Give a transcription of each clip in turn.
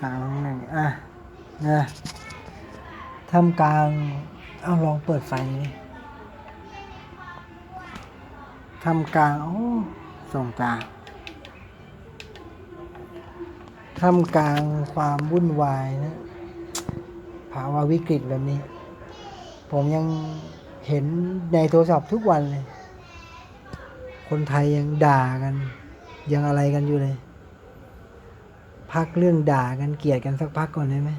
สามหนึ่งอะนะทำกลางเอาลองเปิดไฟดิทำกลางโอ้ส่งจางทำกลางความวุ่นวายนะภาวะวิกฤตแบบนี้ ผมยังเห็นในโทรศัพท์ทุกวันเลย คนไทยยังด่ากัน ยังอะไรกันอยู่เลย พักเรื่องด่ากันเกลียดกันสักพักก่อนได้ไหม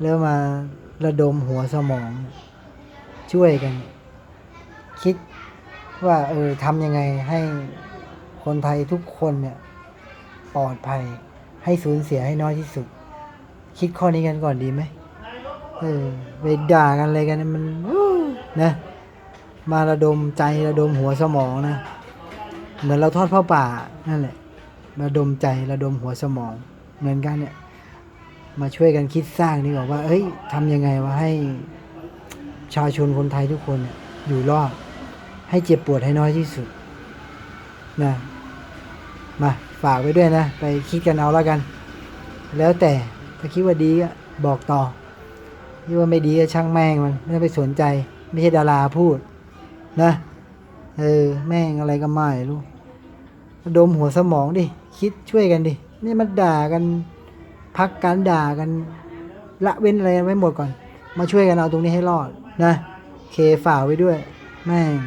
แล้วมาระดมหัวสมอง ช่วยกัน คิดว่าเออทำยังไงให้คนไทยทุกคนเนี่ยปลอดภัย ให้สูญเสียให้น้อยที่สุด คิดข้อนี้กันก่อนดีไหมเออไปด่ากันอะไรกันมันนะมาระดมใจระดมหัวสมองนะ เหมือนเราทอดผ้าป่านั่นแหละระดมใจระดมหัวสมอง เหมือนกันเนี่ย มาช่วยกันคิดสร้างดีกว่าว่าเอ้ยทำยังไงว่าให้ชาวชนคนไทยทุกคนเนี่ยอยู่รอดให้เจ็บปวดให้น้อยที่สุดนะมาฝากไว้ด้วยนะ ไปคิดกันเอาแล้วกัน แล้วแต่ถ้าคิดว่าดีก็บอกต่อคิดว่าไม่ดีก็ช่างแม่งมันไม่ต้องไปสนใจ ไม่ใช่ดาราพูด นะเออแม่งอะไรก็ไม่รู้ดมหัวสมองดิ คิดช่วยกันดิ นี่มันด่ากันพักการด่ากันละเว้นอะไรไว้หมดก่อน มาช่วยกันเอาตรงนี้ให้รอดนะ เคฝ่าไว้ด้วย แม่ง